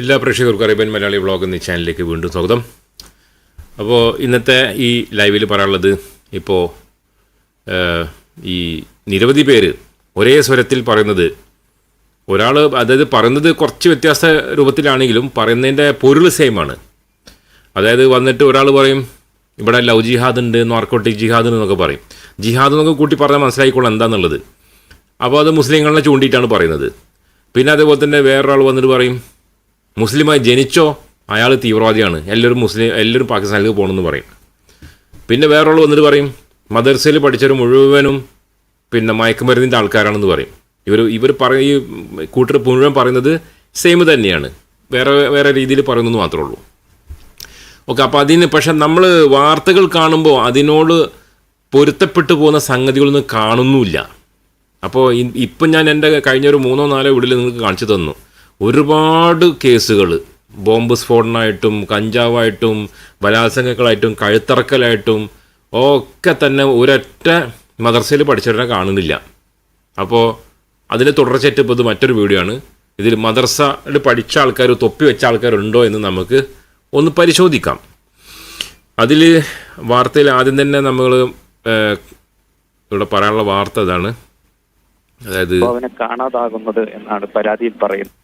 എല്ലാ പ്രേക്ഷകർക്കും Arabian Malayali vlog എന്ന ചാനലിലേക്ക് വീണ്ടും സ്വാഗതം. അപ്പോൾ ഇന്നത്തെ ഈ ലൈവിൽ പറയാനുള്ളത് ഇപ്പോൾ ഈ നിരവധി പേര് ഒരേ സ്വരത്തിൽ പറയുന്നത് ഒരാൾ അതായത് പറയുന്നത് കുറച്ച് വ്യത്യാസ രൂപത്തിലാണെങ്കിലും പറയുന്നതിന്റെ പൊരുൾ സെയിമാണ് അതായത് വന്നിട്ട് ഒരാൾ പറയും ഇവിടെ ലവ് ജിഹാദ് ഉണ്ട് നോർക്കോട്ടിക് ജിഹാദ് എന്നൊക്കെ പറയും. ജിഹാദ് എന്നൊക്കെ കൂട്ടി പറഞ്ഞാൽ മനസ്സിലായിക്കോളാം എന്താണെന്നുള്ളത് അപ്പോൾ അത് മുസ്ലിങ്ങളെ ചൂണ്ടിയിട്ടാണ് പറയുന്നത്. പിന്നെ അതേപോലെ തന്നെ വേറൊരാൾ വന്നിട്ട് പറയും മുസ്ലിമായി ജനിച്ചോ അയാൾ തീവ്രവാദിയാണ്. എല്ലാവരും മുസ്ലിം എല്ലാവരും പാകിസ്ഥാനിലേക്ക് പോകണമെന്ന് പറയും. പിന്നെ വേറൊരാൾ വന്നിട്ട് പറയും മദർസയിൽ പഠിച്ചവർ മുഴുവനും പിന്നെ മയക്കുമരുന്നിന്റെ ആൾക്കാരാണെന്ന് പറയും. ഇവർ ഇവർ പറയും ഈ കൂട്ടർ മുഴുവൻ പറയുന്നത് സെയിം തന്നെയാണ്. വേറെ വേറെ രീതിയിൽ പറയുന്നത് മാത്രമേ ഉള്ളൂ. ഓക്കെ അപ്പോൾ അതിന് പക്ഷെ നമ്മൾ വാർത്തകൾ കാണുമ്പോൾ അതിനോട് പൊരുത്തപ്പെട്ടു പോകുന്ന സംഗതികളൊന്നും കാണുന്നുമില്ല. അപ്പോൾ ഇപ്പം ഞാൻ എന്റെ കഴിഞ്ഞൊരു മൂന്നോ നാലോ വീടിൽ നിങ്ങൾക്ക് കാണിച്ചു തന്നു. ഒരുപാട് കേസുകൾ. ബോംബ് സ്ഫോടനമായിട്ടും കഞ്ചാവായിട്ടും ബലാത്സംഗങ്ങളായിട്ടും കഴുത്തറക്കലായിട്ടും ഒക്കെ തന്നെ ഒരൊറ്റ മദർസയിൽ പഠിച്ചവരെ കാണുന്നില്ല. അപ്പോൾ അതിന്റെ തുടർച്ചയായിട്ട് ഇപ്പോൾ ഇത് മറ്റൊരു വീഡിയോ ആണ്. ഇതിൽ മദർസയിൽ പഠിച്ച ആൾക്കാർ തൊപ്പി വെച്ച ആൾക്കാരുണ്ടോ എന്ന് നമുക്ക് ഒന്ന് പരിശോധിക്കാം. അതിൽ വാർത്തയിൽ ആദ്യം തന്നെ നമ്മൾ ഇവിടെ പറയാനുള്ള വാർത്ത ഇതാണ്. അതായത് കാണാതാകുന്നത് എന്നാണ് പരാതിയിൽ പറയുന്നത്.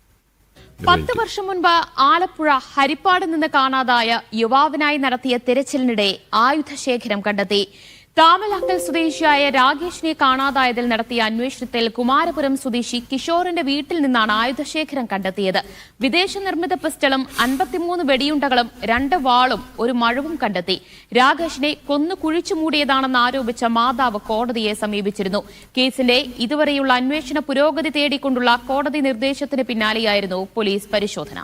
പത്ത് വർഷം മുൻപ് ആലപ്പുഴ ഹരിപ്പാട് നിന്ന് കാണാതായ യുവാവിനായി നടത്തിയ തിരച്ചിലിനിടെ ആയുധശേഖരം കണ്ടെത്തി. താമലക്കൽ സ്വദേശിയായ രാകേഷിനെ കാണാതായതിൽ നടത്തിയ അന്വേഷണത്തിൽ കുമാരപുരം സ്വദേശി കിഷോറിന്റെ വീട്ടിൽ നിന്നാണ് ആയുധശേഖരം കണ്ടെത്തിയത്. വിദേശ നിർമ്മിത പിസ്റ്റളും അൻപത്തിമൂന്ന് വെടിയുണ്ടകളും രണ്ട് വാളും ഒരു മഴവും കണ്ടെത്തി. രാകേഷിനെ കൊന്നു കുഴിച്ചു മൂടിയതാണെന്ന് ആരോപിച്ച മാതാവ് കോടതിയെ സമീപിച്ചിരുന്നു. കേസിലെ ഇതുവരെയുള്ള അന്വേഷണ പുരോഗതി തേടിക്കൊണ്ടുള്ള കോടതി നിർദ്ദേശത്തിന് പിന്നാലെയായിരുന്നു പോലീസ് പരിശോധന.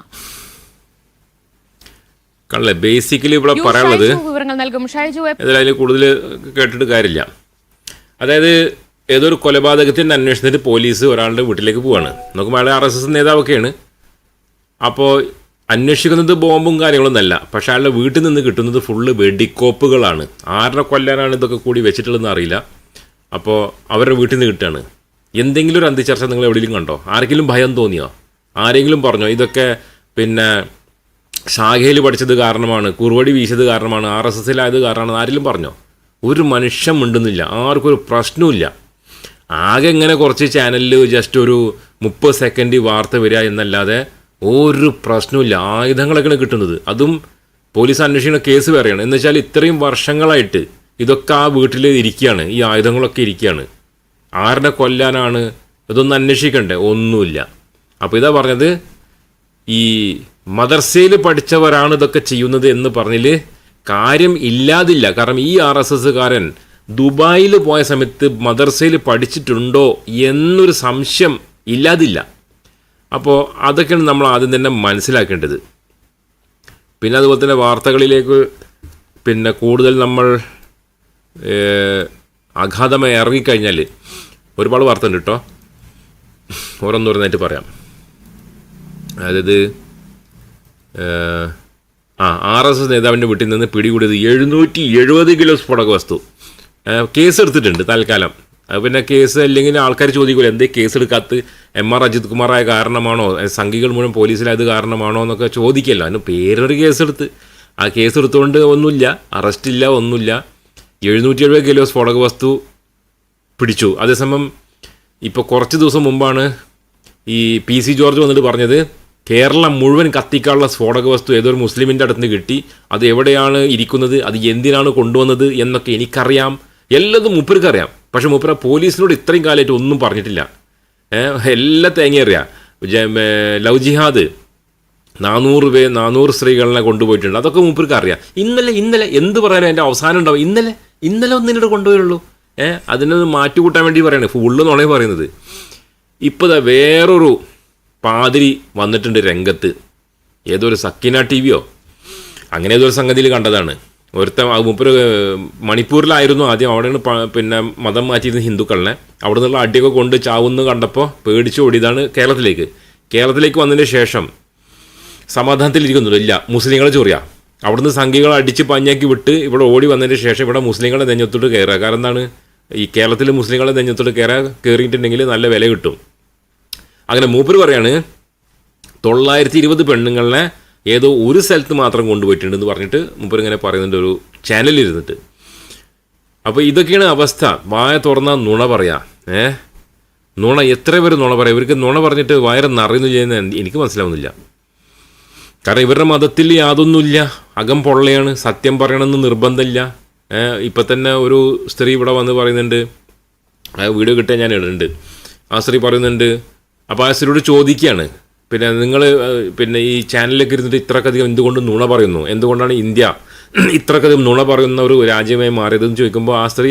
കണ്ടല്ലേ ബേസിക്കലി ഇവിടെ പറയാനുള്ളത് വിവരങ്ങൾ നൽകും. ഷൈജു ഏതായാലും അതിൽ കൂടുതൽ കേട്ടിട്ട് കാര്യമില്ല. അതായത് ഏതൊരു കൊലപാതകത്തിന്റെ അന്വേഷണത്തിൽ പോലീസ് ഒരാളുടെ വീട്ടിലേക്ക് പോവാണ്. നോക്കുമ്പോൾ അയാൾ ആർ എസ് എസ് നേതാവൊക്കെയാണ്. അപ്പോൾ അന്വേഷിക്കുന്നത് ബോംബും കാര്യങ്ങളൊന്നല്ല പക്ഷെ അയാളുടെ വീട്ടിൽ നിന്ന് കിട്ടുന്നത് ഫുള്ള് വെടിക്കോപ്പുകളാണ്. ആരുടെ കൊല്ലാനാണ് ഇതൊക്കെ കൂടി വെച്ചിട്ടുള്ളതെന്ന് അറിയില്ല. അപ്പോൾ അവരുടെ വീട്ടിൽ നിന്ന് കിട്ടുകയാണ്. എന്തെങ്കിലും ഒരു അന്തിച്ചർച്ച നിങ്ങൾ എവിടെയെങ്കിലും കണ്ടോ? ആർക്കെങ്കിലും ഭയം തോന്നിയോ? ആരെങ്കിലും പറഞ്ഞോ? ഇതൊക്കെ പിന്നെ ഷാഖയിൽ പഠിച്ചത് കാരണമാണ് കുറുവടി വീശത് കാരണമാണ് ആർ എസ് എസിലായത് കാരണമാണ് ആരെങ്കിലും പറഞ്ഞോ? ഒരു മനുഷ്യൻ മിണ്ടുന്നില്ല ആർക്കും ഒരു പ്രശ്നവുമില്ല. ആകെ ഇങ്ങനെ കുറച്ച് ചാനലിൽ ജസ്റ്റ് ഒരു മുപ്പത് സെക്കൻഡ് വാർത്ത വരിക എന്നല്ലാതെ ഒരു പ്രശ്നമില്ല ആയുധങ്ങളൊക്കെയാണ് കിട്ടുന്നത്. അതും പോലീസ് അന്വേഷിക്കുന്ന കേസ് വേറെയാണ്. എന്ന് വെച്ചാൽ ഇത്രയും വർഷങ്ങളായിട്ട് ഇതൊക്കെ ആ വീട്ടിൽ ഇരിക്കുകയാണ്. ഈ ആയുധങ്ങളൊക്കെ ഇരിക്കുകയാണ്. ആരുടെ കൊല്ലാനാണ്? ഇതൊന്നും അന്വേഷിക്കണ്ടേ? ഒന്നുമില്ല. അപ്പോൾ ഇതാ പറഞ്ഞത് ഈ മദർസയിൽ പഠിച്ചവരാണ് ഇതൊക്കെ ചെയ്യുന്നത് എന്ന് പറഞ്ഞില്ല കാര്യം ഇല്ലാതില്ല. കാരണം ഈ ആർ എസ് എസ്സുകാരൻ ദുബായിൽ പോയ സമയത്ത് മദർസയിൽ പഠിച്ചിട്ടുണ്ടോ എന്നൊരു സംശയം ഇല്ലാതില്ല. അപ്പോൾ അതൊക്കെയാണ് നമ്മൾ ആദ്യം തന്നെ മനസ്സിലാക്കേണ്ടത്. പിന്നെ അതുപോലെ തന്നെ വാർത്തകളിലേക്ക് പിന്നെ കൂടുതൽ നമ്മൾ അഗാധമായി ഇറങ്ങിക്കഴിഞ്ഞാൽ ഒരുപാട് വാർത്ത ഉണ്ട് കേട്ടോ. ഓരോന്നോരോന്നായിട്ട് പറയാം. അതായത് ആ ആർ എസ് എസ് നേതാവിന്റെ വീട്ടിൽ നിന്ന് പിടികൂടിയത് എഴുന്നൂറ്റി എഴുപത് കിലോ സ്ഫോടക വസ്തു. കേസ് എടുത്തിട്ടുണ്ട് തൽക്കാലം. പിന്നെ കേസ് അല്ലെങ്കിൽ ആൾക്കാർ ചോദിക്കൂല എന്തേ കേസ് എടുക്കാത്ത എം ആർ അജിത് കുമാറായ കാരണമാണോ? സംഘികൾ മുഴുവൻ പോലീസിലായത് കാരണമാണോ? എന്നൊക്കെ ചോദിക്കല്ലോ. അതിന് പേരൊരു കേസെടുത്ത് ആ കേസ് എടുത്തുകൊണ്ട് ഒന്നുമില്ല അറസ്റ്റില്ല ഒന്നുമില്ല. എഴുന്നൂറ്റി എഴുപത് കിലോ സ്ഫോടക വസ്തു പിടിച്ചു. അതേസമയം ഇപ്പോൾ കുറച്ച് ദിവസം മുമ്പാണ് ഈ പി സി ജോർജ് വന്നിട്ട് പറഞ്ഞത് കേരളം മുഴുവൻ കത്തിക്കാനുള്ള സ്ഫോടക വസ്തു ഏതൊരു മുസ്ലിമിന്റെ അടുത്ത് നിന്ന് കിട്ടി. അത് എവിടെയാണ് ഇരിക്കുന്നത്? അത് എന്തിനാണ് കൊണ്ടുവന്നത് എന്നൊക്കെ എനിക്കറിയാം. എല്ലതും മുപ്പർക്കറിയാം പക്ഷെ മൂപ്പര പോലീസിനോട് ഇത്രയും കാലമായിട്ട് ഒന്നും പറഞ്ഞിട്ടില്ല. എല്ലാ തേങ്ങ അറിയാം. ലവ് ജിഹാദ് നാനൂറ് പേ നാനൂറ് സ്ത്രീകളെ കൊണ്ടുപോയിട്ടുണ്ട്. അതൊക്കെ മൂപ്പർക്ക് അറിയാം. ഇന്നലെ ഇന്നലെ എന്ത് പറയാനും എന്റെ അവസാനം ഉണ്ടാവും ഇന്നലെ ഇന്നലെ ഒന്നിനോട് കൊണ്ടുപോയുള്ളൂ. ഏഹ് അതിനൊന്ന് മാറ്റിക്കൂട്ടാൻ വേണ്ടി പറയണേ. ഫുള്ള് പറയുന്നത്. ഇപ്പോൾ വേറൊരു പാതിരി വന്നിട്ടുണ്ട് രംഗത്ത്. ഏതോ ഒരു സക്കിന ടി വിയോ അങ്ങനെ ഏതോ ഒരു സംഗതിയിൽ കണ്ടതാണ്. ഒരുത്ത മുപ്പര് മണിപ്പൂരിലായിരുന്നു ആദ്യം അവിടെയാണ് പിന്നെ മതം മാറ്റിയിരുന്ന ഹിന്ദുക്കളെ. അവിടെ നിന്നുള്ള അടിയൊക്കെ കൊണ്ട് ചാവുന്നു കണ്ടപ്പോൾ പേടിച്ച് ഓടിയതാണ് കേരളത്തിലേക്ക്. കേരളത്തിലേക്ക് വന്നതിന് ശേഷം സമാധാനത്തിലിരിക്കുന്നുണ്ട്. ഇല്ല മുസ്ലിങ്ങളെ ചൊറിയ. അവിടുന്ന് സംഘികളെ അടിച്ച് പഞ്ഞാക്കി വിട്ട് ഇവിടെ ഓടി വന്നതിന് ശേഷം ഇവിടെ മുസ്ലിങ്ങളെ നെഞ്ഞത്തോട്ട് കയറുക. കാരണം എന്താണ്? ഈ കേരളത്തിൽ മുസ്ലിങ്ങളെ നെഞ്ഞത്തോട്ട് കയറാൻ കയറിയിട്ടുണ്ടെങ്കിൽ നല്ല വില കിട്ടും. അങ്ങനെ മൂപ്പർ പറയാണ് തൊള്ളായിരത്തി ഇരുപത് പെണ്ണുങ്ങളെ ഏതോ ഒരു സ്ഥലത്ത് മാത്രം കൊണ്ടുപോയിട്ടുണ്ടെന്ന് പറഞ്ഞിട്ട് മൂപ്പർ ഇങ്ങനെ പറയുന്നുണ്ട് ഒരു ചാനലിൽ ഇരുന്നിട്ട് അപ്പോൾ ഇതൊക്കെയാണ് അവസ്ഥ. വായ തുറന്നാൽ നുണ പറയാ. ഏ? നുണ എത്ര പേര് നുണ പറയാം? ഇവർക്ക് നുണ പറഞ്ഞിട്ട് വയറ് നിറയുന്നു ചെയ്യുന്ന എനിക്ക് മനസ്സിലാവുന്നില്ല. കാരണം ഇവരുടെ മതത്തിൽ യാതൊന്നുമില്ല. അകം പൊള്ളയാണ് സത്യം പറയണമെന്ന് നിർബന്ധമില്ല. ഇപ്പം തന്നെ ഒരു സ്ത്രീ ഇവിടെ വന്ന് പറയുന്നുണ്ട് ആ വീഡിയോ കിട്ടാൻ ഞാൻ ഇടുന്നുണ്ട് ആ സ്ത്രീ പറയുന്നുണ്ട് അപ്പോൾ സ്ത്രീയോട് ചോദിക്കുകയാണ്. പിന്നെ നിങ്ങൾ പിന്നെ ഈ ചാനലിലേക്ക് ഇരുന്നിട്ട് ഇത്രക്കധികം എന്തുകൊണ്ട് നുണ പറയുന്നു? എന്തുകൊണ്ടാണ് ഇന്ത്യ ഇത്രക്കധികം നുണ പറയുന്ന ഒരു രാജ്യമായി മാറിയതെന്ന് ചോദിക്കുമ്പോൾ ആ സ്ത്രീ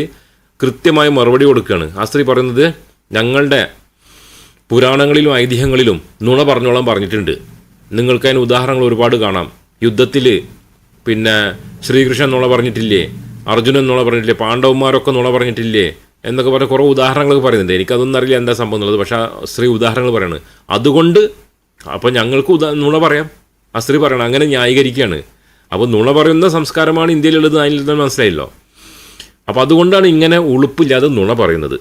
കൃത്യമായി മറുപടി കൊടുക്കുകയാണ്. ആ സ്ത്രീ പറയുന്നത് ഞങ്ങളുടെ പുരാണങ്ങളിലും ഐതിഹ്യങ്ങളിലും നുണ പറഞ്ഞോളം പറഞ്ഞിട്ടുണ്ട്. നിങ്ങൾക്ക് അതിന് ഉദാഹരണങ്ങൾ ഒരുപാട് കാണാം. യുദ്ധത്തിൽ പിന്നെ ശ്രീകൃഷ്ണൻ നുണ പറഞ്ഞിട്ടില്ലേ? അർജുനൻ നുണ പറഞ്ഞിട്ടില്ലേ? പാണ്ഡവന്മാരൊക്കെ നുണ പറഞ്ഞിട്ടില്ലേ? എന്നൊക്കെ പറഞ്ഞ കുറേ ഉദാഹരണങ്ങളൊക്കെ പറയുന്നുണ്ട്. എനിക്കതൊന്നും അറിയില്ല എന്താ സംഭവം എന്നുള്ളത്. പക്ഷേ ആ സ്ത്രീ ഉദാഹരണങ്ങൾ പറയാണ്. അതുകൊണ്ട് അപ്പോൾ ഞങ്ങൾക്ക് ഉദാ നുണ പറയാം. ആ സ്ത്രീ പറയണം അങ്ങനെ ന്യായീകരിക്കുകയാണ്. അപ്പോൾ നുണ പറയുന്ന സംസ്കാരമാണ് ഇന്ത്യയിലുള്ളത് അതിൽ നിന്ന് മനസ്സിലായല്ലോ. അപ്പോൾ അതുകൊണ്ടാണ് ഇങ്ങനെ ഉളുപ്പില്ലാതെ നുണ പറയുന്നത്.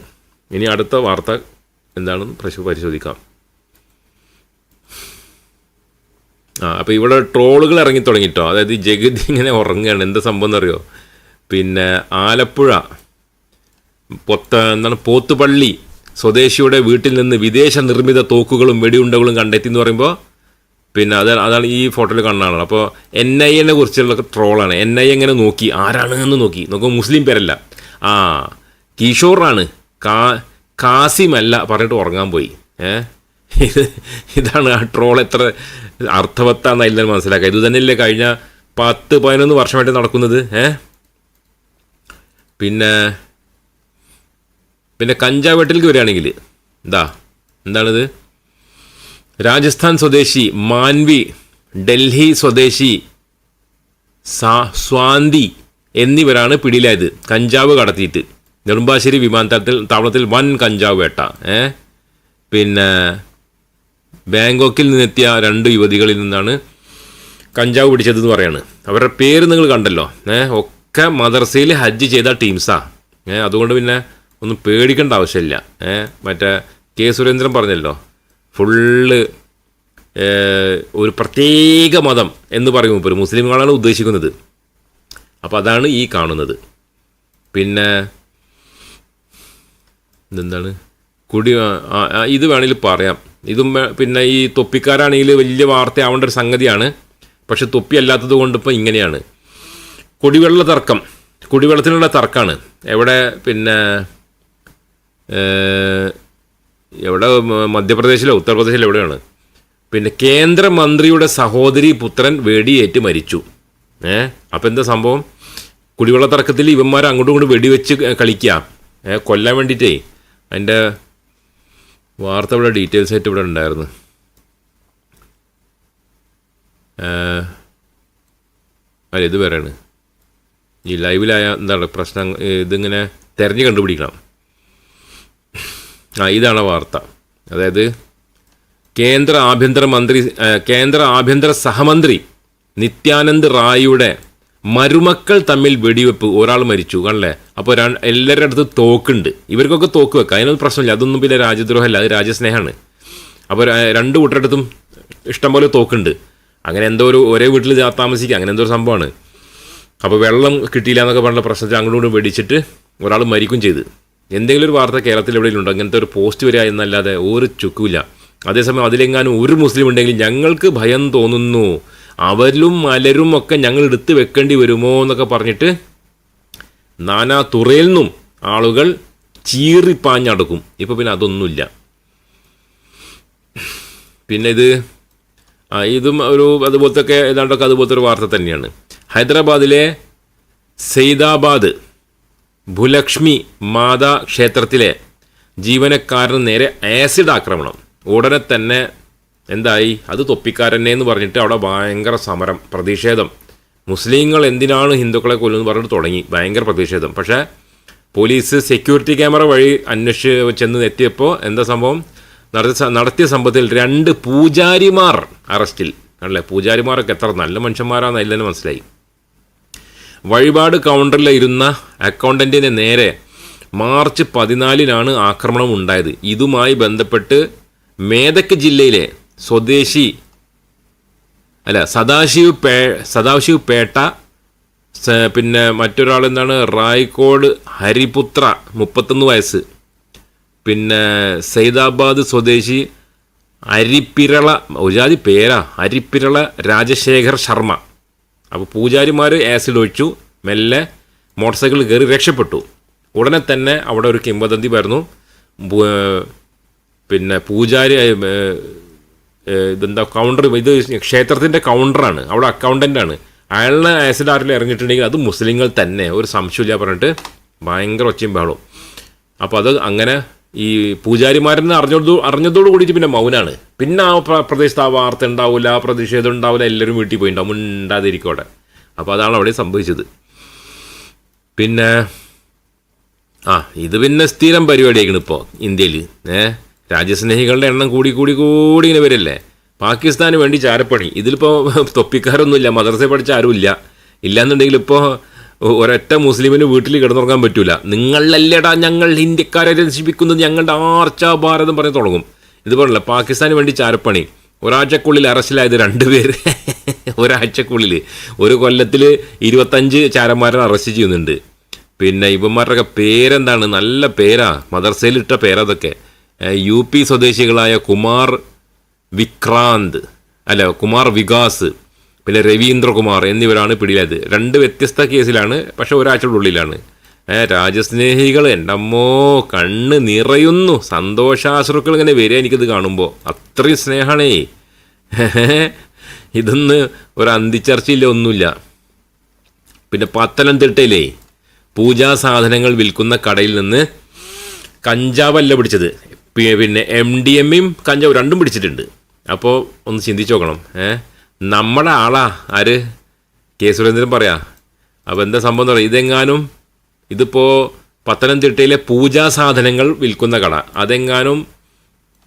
ഇനി അടുത്ത വാർത്ത എന്താണെന്ന് പ്രശു പരിശോധിക്കാം. ആ അപ്പോൾ ഇവിടെ ട്രോളുകൾ ഇറങ്ങി തുടങ്ങിയിട്ടോ അതായത് ജഗതി ഇങ്ങനെ ഉറങ്ങുകയാണ്. എന്താ സംഭവം എന്നറിയോ? പിന്നെ ആലപ്പുഴ പൊത്ത എന്താണ് പോത്തുപള്ളി സ്വദേശിയുടെ വീട്ടിൽ നിന്ന് വിദേശ നിർമ്മിത തോക്കുകളും വെടിയുണ്ടകളും കണ്ടെത്തി എന്ന് പറയുമ്പോൾ പിന്നെ അത് അതാണ് ഈ ഫോട്ടോയിൽ കാണുന്നതാണ്. അപ്പോൾ എൻ ഐ എനെ കുറിച്ചുള്ള ട്രോളാണ് എൻ ഐ എങ്ങനെ നോക്കി? ആരാണ് എന്ന് നോക്കി. നോക്കുമ്പോൾ മുസ്ലിം പേരല്ല. ആ കിഷോറാണ്. കാ കാസിമല്ല പറഞ്ഞിട്ട് ഉറങ്ങാൻ പോയി. ഏ? ഇത് ഇതാണ് ആ ട്രോൾ എത്ര അർത്ഥവത്താന്ന് അതിൽ മനസ്സിലാക്കുക ഇത് തന്നെയല്ലേ കഴിഞ്ഞ പത്ത് പതിനൊന്ന് വർഷമായിട്ട് നടക്കുന്നത്? ഏ? പിന്നെ പിന്നെ കഞ്ചാവ് വെട്ടിലേക്ക് വരികയാണെങ്കിൽ എന്താ? എന്താണിത്? രാജസ്ഥാൻ സ്വദേശി മാൻവി ഡൽഹി സ്വദേശി സാ സ്വാന്തി എന്നിവരാണ് പിടിയിലായത്. കഞ്ചാവ് കടത്തിയിട്ട്. നെടുമ്പാശ്ശേരി വിമാനത്താവളത്തിൽ താവളത്തിൽ വൻ കഞ്ചാവ് വേട്ട. ഏ? പിന്നെ ബാങ്കോക്കിൽ നിന്നെത്തിയ രണ്ട് യുവതികളിൽ നിന്നാണ് കഞ്ചാവ് പിടിച്ചതെന്ന് പറയാണ്. അവരുടെ പേര് നിങ്ങൾ കണ്ടല്ലോ. ഏ? ഒക്കെ മദർസയിൽ ഹജ്ജ് ചെയ്ത ടീംസാ. ഏ? അതുകൊണ്ട് പിന്നെ ഒന്നും പേടിക്കേണ്ട ആവശ്യമില്ല. മറ്റേ കെ സുരേന്ദ്രൻ പറഞ്ഞല്ലോ ഫുള്ള് ഒരു പ്രത്യേക മതം എന്ന് പറയും ഇപ്പോൾ മുസ്ലിങ്ങളാണ് ഉദ്ദേശിക്കുന്നത്. അപ്പോൾ അതാണ് ഈ കാണുന്നത്. പിന്നെ ഇതെന്താണ്? കുടി ഇത് വേണമെങ്കിൽ പറയാം. ഇതും പിന്നെ ഈ തൊപ്പിക്കാരാണെങ്കിൽ വലിയ വാർത്തയാവേണ്ട ഒരു സംഗതിയാണ്. പക്ഷെ തൊപ്പി അല്ലാത്തത് കൊണ്ട് ഇപ്പോൾ ഇങ്ങനെയാണ്. കുടിവെള്ള തർക്കം കുടിവെള്ളത്തിനുള്ള തർക്കമാണ് എവിടെ പിന്നെ എവിടെ? മധ്യപ്രദേശിലോ ഉത്തർപ്രദേശിലോ എവിടെയാണ്? പിന്നെ കേന്ദ്രമന്ത്രിയുടെ സഹോദരി പുത്രൻ വെടിയേറ്റ് മരിച്ചു. ഏ അപ്പം എന്താ സംഭവം? കുടിവെള്ള തർക്കത്തിൽ ഇവന്മാർ അങ്ങോട്ടും ഇങ്ങോട്ടും വെടിവെച്ച് കളിക്കുക ഏ കൊല്ലാൻ വേണ്ടിയിട്ടേ അതിന്റെ വാർത്ത ഇവിടെ ഡീറ്റെയിൽസ് ആയിട്ട് ഇവിടെ ഉണ്ടായിരുന്നു. അല്ല ഇത് വേറെയാണ്. ഈ ലൈവിലായ എന്താണ് പ്രശ്നം ഇതിങ്ങനെ തിരഞ്ഞു കണ്ടുപിടിക്കണം. ആ ഇതാണ് വാർത്ത. അതായത് കേന്ദ്ര ആഭ്യന്തരമന്ത്രി കേന്ദ്ര ആഭ്യന്തര സഹമന്ത്രി നിത്യാനന്ദ് റായിയുടെ മരുമക്കൾ തമ്മിൽ വെടിവെപ്പ്. ഒരാൾ മരിച്ചു കണ്ടല്ലേ? അപ്പോൾ എല്ലാവരുടെ അടുത്ത് തോക്കുണ്ട്. ഇവർക്കൊക്കെ തോക്ക് വെക്കാം. അതിനൊന്നും പ്രശ്നമില്ല. അതൊന്നും പിന്നെ രാജ്യദ്രോഹമല്ല. അത് രാജ്യസ്നേഹമാണ്. അപ്പോൾ ര- രണ്ട് കൂട്ടരടുത്തും ഇഷ്ടംപോലെ തോക്കുണ്ട്. അങ്ങനെ എന്തോ ഒരു ഒരേ വീട്ടിൽ താമസിക്കുക. അങ്ങനെ എന്തോ ഒരു സംഭവമാണ്. അപ്പോൾ വെള്ളം കിട്ടിയില്ല എന്നൊക്കെ പറഞ്ഞ പ്രശ്നത്തിൽ അങ്ങോട്ടും വെടിച്ചിട്ട് ഒരാൾ മരിക്കും ചെയ്ത്. എന്തെങ്കിലും ഒരു വാർത്ത കേരളത്തിൽ എവിടെയെങ്കിലും ഉണ്ടോ? അങ്ങനത്തെ ഒരു പോസ്റ്റ് വരിക എന്നല്ലാതെ ഒരു ചുക്കുമില്ല അതേസമയം അതിലെങ്ങാനും ഒരു മുസ്ലിം ഉണ്ടെങ്കിൽ ഞങ്ങൾക്ക് ഭയം തോന്നുന്നു. അവരും മലരും ഒക്കെ ഞങ്ങൾ എടുത്ത് വെക്കേണ്ടി വരുമോ എന്നൊക്കെ പറഞ്ഞിട്ട് നാനാ തുറയിൽ നിന്നും ആളുകൾ ചീറിപ്പാഞ്ഞടക്കും ഇപ്പോൾ പിന്നെ അതൊന്നുമില്ല. പിന്നെ ഇത് ഇതും ഒരു അതുപോലത്തെ ഏതാണ്ടൊക്കെ അതുപോലത്തെ ഒരു വാർത്ത തന്നെയാണ്. ഹൈദരാബാദിലെ സെയ്ദാബാദ് ഭുലക്ഷ്മി മാതാ ക്ഷേത്രത്തിലെ ജീവനക്കാരന് നേരെ ആസിഡ് ആക്രമണം. ഉടനെ തന്നെ എന്തായി? അത് തൊപ്പിക്കാരനെ എന്ന് പറഞ്ഞിട്ട് അവിടെ ഭയങ്കര സമരം പ്രതിഷേധം. മുസ്ലിങ്ങൾ എന്തിനാണ് ഹിന്ദുക്കളെ കൊല്ലുന്നു പറഞ്ഞിട്ട് തുടങ്ങി. ഭയങ്കര പ്രതിഷേധം. പക്ഷേ പോലീസ് സെക്യൂരിറ്റി ക്യാമറ വഴി അന്വേഷിച്ച് ചെന്ന് എത്തിയപ്പോൾ എന്താ സംഭവം? നടത്തിയ നടത്തിയ സംഭവത്തിൽ രണ്ട് പൂജാരിമാർ അറസ്റ്റിൽ അല്ലേ? പൂജാരിമാരൊക്കെ എത്ര നല്ല മനുഷ്യന്മാരാണെന്ന് അതിൽ തന്നെ മനസ്സിലായി. വഴിപാട് കൗണ്ടറിൽ ഇരുന്ന അക്കൗണ്ടന്റിന് നേരെ മാർച്ച് പതിനാലിനാണ് ആക്രമണം ഉണ്ടായത്. ഇതുമായി ബന്ധപ്പെട്ട് മേധക് ജില്ലയിലെ സ്വദേശി അല്ല സദാശിവ് പേ സദാശിവ് പേട്ട പിന്നെ മറ്റൊരാൾ എന്താണ്? റായ്ക്കോട് ഹരിപുത്ര മുപ്പത്തൊന്ന് വയസ്സ്. പിന്നെ സൈദാബാദ് സ്വദേശി അരിപ്പിരള ഒജാതി പേരാ അരിപ്പിരള രാജശേഖർ ശർമ്മ. അപ്പോൾ പൂജാരിമാർ ആസിഡ് ഒഴിച്ചു മെല്ലെ മോട്ടോർ സൈക്കിൾ കയറി രക്ഷപ്പെട്ടു. ഉടനെ തന്നെ അവിടെ ഒരു കിംവദന്തി വരുന്നു. പിന്നെ പൂജാരി ഇതെന്താ കൗണ്ടർ ഇത് ക്ഷേത്രത്തിന്റെ കൗണ്ടറാണ് അവിടെ അക്കൗണ്ടന്റാണ് അയാളെ ആസിഡ് ആരിൽ ഇറങ്ങിയിട്ടുണ്ടെങ്കിൽ അത് മുസ്ലിങ്ങൾ തന്നെ. ഒരു സംശയമില്ല പറഞ്ഞിട്ട് ഭയങ്കര ഒച്ചയും ബഹളവും. അപ്പോൾ അത് അങ്ങനെ ഈ പൂജാരിമാരെന്ന് അറിഞ്ഞതോട് അറിഞ്ഞതോട് കൂടിയിട്ട് പിന്നെ മൗനാണ്. പിന്നെ ആ പ്ര- പ്രദേശത്ത് ആ വാർത്ത ഉണ്ടാവില്ല പ്രതിഷേധം ഉണ്ടാവില്ല എല്ലാവരും വീട്ടിൽ പോയിണ്ടാവും ഉണ്ടാതിരിക്കോടെ അപ്പോൾ അതാണ് അവിടെ സംഭവിച്ചത്. പിന്നെ ആ ഇത് പിന്നെ സ്ഥിരം പരിപാടിയായിരിക്കണം ഇപ്പോൾ ഇന്ത്യയിൽ ഏ രാജ്യസ്നേഹികളുടെ എണ്ണം കൂടി കൂടി കൂടി ഇങ്ങനെ വരല്ലേ? പാകിസ്ഥാന് വേണ്ടി ചാരപ്പണി. ഇതിലിപ്പോൾ തൊപ്പിക്കാരൊന്നുമില്ല മദ്രസയിൽ പഠിച്ച ആരുമില്ല. ഇല്ലാന്നുണ്ടെങ്കിൽ ഇപ്പോൾ ഒരൊറ്റ മുസ്ലിമിന് വീട്ടിൽ കിടന്നുറങ്ങാൻ പറ്റൂല. നിങ്ങളല്ലേടാ ഞങ്ങൾ ഇന്ത്യക്കാരെ നശിപ്പിക്കുന്നത് ഞങ്ങളുടെ ആർച്ച ഭാരതം പറഞ്ഞു തുടങ്ങും. ഇതുപോലല്ല പാകിസ്ഥാന് വേണ്ടി ചാരപ്പണി. ഒരാഴ്ചക്കുള്ളിൽ അറസ്റ്റിലായത് രണ്ടുപേര് ഒരാഴ്ചക്കുള്ളിൽ ഒരു കൊല്ലത്തിൽ ഇരുപത്തഞ്ച് ചാരന്മാരെ അറസ്റ്റ് ചെയ്യുന്നുണ്ട്. പിന്നെ ഇവന്മാരുടെയൊക്കെ പേരെന്താണ്? നല്ല പേരാ. മദർസയിലിട്ട പേരതൊക്കെ യു പി സ്വദേശികളായ കുമാർ വിക്രാന്ത്. അല്ല കുമാർ വികാസ്. പിന്നെ രവീന്ദ്രകുമാർ എന്നിവരാണ് പിടിയിലായത്. രണ്ട് വ്യത്യസ്ത കേസിലാണ് പക്ഷെ ഒരാഴ്ചയുടെ ഉള്ളിലാണ്. ഏഹ് രാജസ്നേഹികൾ എന്റെ അമ്മോ കണ്ണ് നിറയുന്നു. സന്തോഷാശ്രുക്കൾ ഇങ്ങനെ വരിക എനിക്കിത് കാണുമ്പോൾ അത്രയും സ്നേഹമാണേ ഇതൊന്ന് ഒരു അന്തിച്ചർച്ചയില്ല ഒന്നുമില്ല. പിന്നെ പത്തനംതിട്ടയിലേ പൂജാ സാധനങ്ങൾ വിൽക്കുന്ന കടയിൽ നിന്ന് കഞ്ചാവല്ല പിടിച്ചത്. പിന്നെ എം ഡി എമ്മയും കഞ്ചാവ് രണ്ടും പിടിച്ചിട്ടുണ്ട്. അപ്പോൾ ഒന്ന് ചിന്തിച്ച് നോക്കണം. ഏ? നമ്മുടെ ആളാ. ആര്? കെ സുരേന്ദ്രൻ പറയാ. അപ്പോൾ എന്താ സംഭവം എന്ന് ഇതെങ്ങാനും ഇതിപ്പോൾ പത്തനംതിട്ടയിലെ പൂജാ സാധനങ്ങൾ വിൽക്കുന്ന കട. അതെങ്ങാനും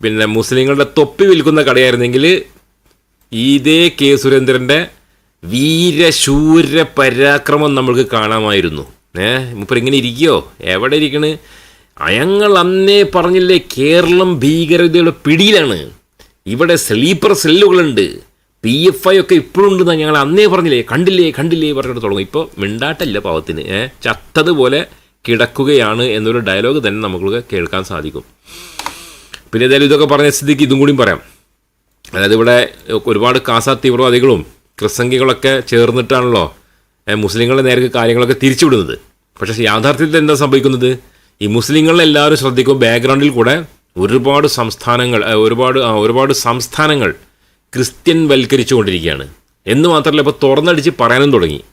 പിന്നെ മുസ്ലിങ്ങളുടെ തൊപ്പി വിൽക്കുന്ന കടയായിരുന്നെങ്കിൽ ഇതേ കെ സുരേന്ദ്രന്റെ വീരശൂര പരാക്രമം നമ്മൾക്ക് കാണാമായിരുന്നു. ഏ? മുപ്പർ ഇങ്ങനെ ഇരിക്കുകയോ എവിടെ ഇരിക്കണ്? അയങ്ങൾ അന്നേ പറഞ്ഞില്ലേ കേരളം ഭീകരതയുടെ പിടിയിലാണ്. ഇവിടെ സ്ലീപ്പർ സെല്ലുകളുണ്ട്. പി എഫ് ഐ ഒക്കെ ഇപ്പോഴും ഉണ്ടെന്ന് ഞങ്ങൾ അന്നേ പറഞ്ഞില്ലേ? കണ്ടില്ലേ കണ്ടില്ലേ പറഞ്ഞിട്ട് തുടങ്ങും. ഇപ്പോൾ മിണ്ടാട്ടല്ല പാവത്തിന്. ഏഹ് ചത്തതുപോലെ കിടക്കുകയാണ് എന്നൊരു ഡയലോഗ് തന്നെ നമുക്ക് കേൾക്കാൻ സാധിക്കും. പിന്നെ ഏതായാലും ഇതൊക്കെ പറഞ്ഞ സ്ഥിതിക്ക് ഇതും കൂടിയും പറയാം. അതായത് ഇവിടെ ഒരുപാട് കാസ തീവ്രവാദികളും ക്രിസംഗികളൊക്കെ ചേർന്നിട്ടാണല്ലോ മുസ്ലിങ്ങളുടെ നേർക്ക് കാര്യങ്ങളൊക്കെ തിരിച്ചുവിടുന്നത്. പക്ഷേ യാഥാർത്ഥ്യത്തിൽ എന്താ സംഭവിക്കുന്നത്? ഈ മുസ്ലിങ്ങളെല്ലാവരും ശ്രദ്ധിക്കും ബാക്ക്ഗ്രൗണ്ടിൽ കൂടെ ഒരുപാട് സംസ്ഥാനങ്ങൾ ഒരുപാട് ഒരുപാട് സംസ്ഥാനങ്ങൾ ക്രിസ്ത്യൻ വൽക്കരിച്ചുകൊണ്ടിരിക്കുകയാണ്. എന്ന് മാത്രമല്ല ഇപ്പോൾ തുറന്നടിച്ച് പറയാനും തുടങ്ങി.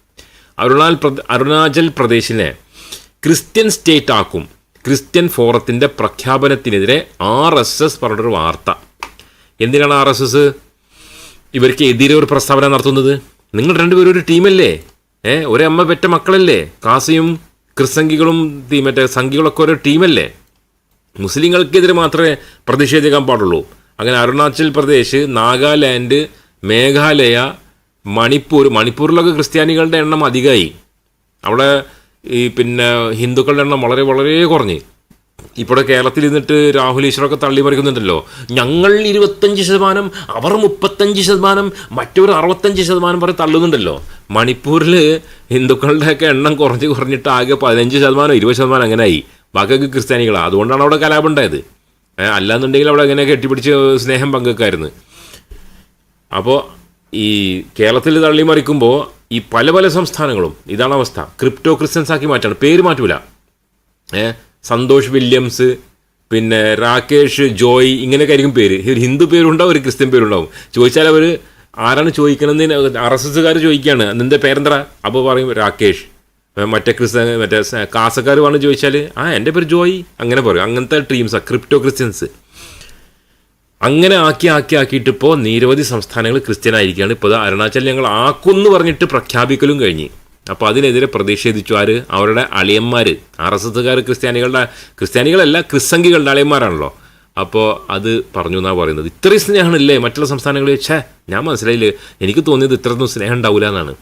അരുണാൽ അരുണാചൽ പ്രദേശിനെ ക്രിസ്ത്യൻ സ്റ്റേറ്റ് ആക്കും. ക്രിസ്ത്യൻ ഫോറത്തിന്റെ പ്രഖ്യാപനത്തിനെതിരെ ആർ എസ് എസ് പറഞ്ഞൊരു വാർത്ത. എന്തിനാണ് ആർ എസ് എസ്? ഇവർക്ക് എതിരെ ഒരു പ്രസ്താവന നടത്തുന്നത്. നിങ്ങൾ രണ്ടുപേരും ഒരു ടീമല്ലേ? ഏ ഒരേ അമ്മ പെറ്റ മക്കളല്ലേ? കാസിയും ക്രിസ്സംഖികളും മറ്റേ സംഘികളൊക്കെ ഒരു ടീമല്ലേ? മുസ്ലിങ്ങൾക്കെതിരെ മാത്രമേ പ്രതിഷേധിക്കാൻ പാടുള്ളൂ. അങ്ങനെ അരുണാചൽ പ്രദേശ് നാഗാലാൻഡ് മേഘാലയ മണിപ്പൂർ മണിപ്പൂരിലൊക്കെ ക്രിസ്ത്യാനികളുടെ എണ്ണം അധികമായി. അവിടെ ഈ പിന്നെ ഹിന്ദുക്കളുടെ എണ്ണം വളരെ വളരെ കുറഞ്ഞ്. ഇപ്പോഴെ കേരളത്തിൽ ഇരുന്നിട്ട് രാഹുൽ ഈശ്വറൊക്കെ തള്ളിമറിക്കുന്നുണ്ടല്ലോ. ഞങ്ങൾ ഇരുപത്തഞ്ച് ശതമാനം അവർ മുപ്പത്തഞ്ച് ശതമാനം മറ്റൊരു അറുപത്തഞ്ച് ശതമാനം പറഞ്ഞ് തള്ളുന്നുണ്ടല്ലോ. മണിപ്പൂരിൽ ഹിന്ദുക്കളുടെയൊക്കെ എണ്ണം കുറഞ്ഞ് കുറഞ്ഞിട്ട് ആകെ പതിനഞ്ച് ശതമാനം ഇരുപത് ശതമാനം അങ്ങനെയായി ബാക്കിയൊക്കെ ക്രിസ്ത്യാനികളാണ് അതുകൊണ്ടാണ് അവിടെ കലാപം ഉണ്ടായത്. അല്ലാന്നുണ്ടെങ്കിൽ അവിടെ അങ്ങനെ കെട്ടിപ്പിടിച്ച് സ്നേഹം പങ്കുവെക്കായിരുന്നു. അപ്പോൾ ഈ കേരളത്തിൽ തള്ളി മറിക്കുമ്പോൾ ഈ പല പല സംസ്ഥാനങ്ങളും ഇതാണ് അവസ്ഥ. ക്രിപ്റ്റോ ക്രിസ്ത്യൻസ് ആക്കി മാറ്റാണ്. പേര് മാറ്റൂല. സന്തോഷ് വില്യംസ് പിന്നെ രാകേഷ് ജോയ് ഇങ്ങനെയൊക്കെ ആയിരിക്കും പേര്. ഒരു ഹിന്ദു പേരുണ്ടാവും ഒരു ക്രിസ്ത്യൻ പേരുണ്ടാവും. ചോദിച്ചാൽ അവർ ആരാണ് ചോദിക്കണമെന്ന് ആർ എസ് എസ്സുകാർ ചോദിക്കുകയാണ് നിന്റെ പേരെന്താ അപ്പോൾ പറയും രാകേഷ്. മറ്റേ ക്രിസ്ത്യൻ മറ്റേ കാസക്കാർ വന്ന് ചോദിച്ചാൽ ആ എന്റെ പേര് ജോയി. അങ്ങനെ പറയും. അങ്ങനത്തെ ടീംസാണ് ക്രിപ്റ്റോ ക്രിസ്ത്യൻസ്. അങ്ങനെ ആക്കി ആക്കി ആക്കിയിട്ട് ഇപ്പോൾ നിരവധി സംസ്ഥാനങ്ങൾ ക്രിസ്ത്യൻ ആയിരിക്കുകയാണ് ഇപ്പോൾ അരുണാചൽ ഞങ്ങൾ ആക്കുമെന്ന് പറഞ്ഞിട്ട് പ്രഖ്യാപിക്കലും കഴിഞ്ഞ്. അപ്പോൾ അതിനെതിരെ പ്രതിഷേധിച്ചു ആര്? അവരുടെ അളിയന്മാർ ആർ എസ് എസ്സുകാർ ക്രിസ്ത്യാനികളുടെ ക്രിസ്ത്യാനികളല്ല ക്രിസ്സംഗികളുടെ അളിയന്മാരാണല്ലോ. അപ്പോൾ അത് പറഞ്ഞു എന്നാണ് പറയുന്നത്. ഇത്രയും സ്നേഹമില്ലേ മറ്റുള്ള സംസ്ഥാനങ്ങളിൽ? ഛേ ഞാൻ മനസ്സിലായില്ലേ? എനിക്ക് തോന്നിയത് ഇത്രയൊന്നും സ്നേഹം ഉണ്ടാവില്ല എന്നാണ്.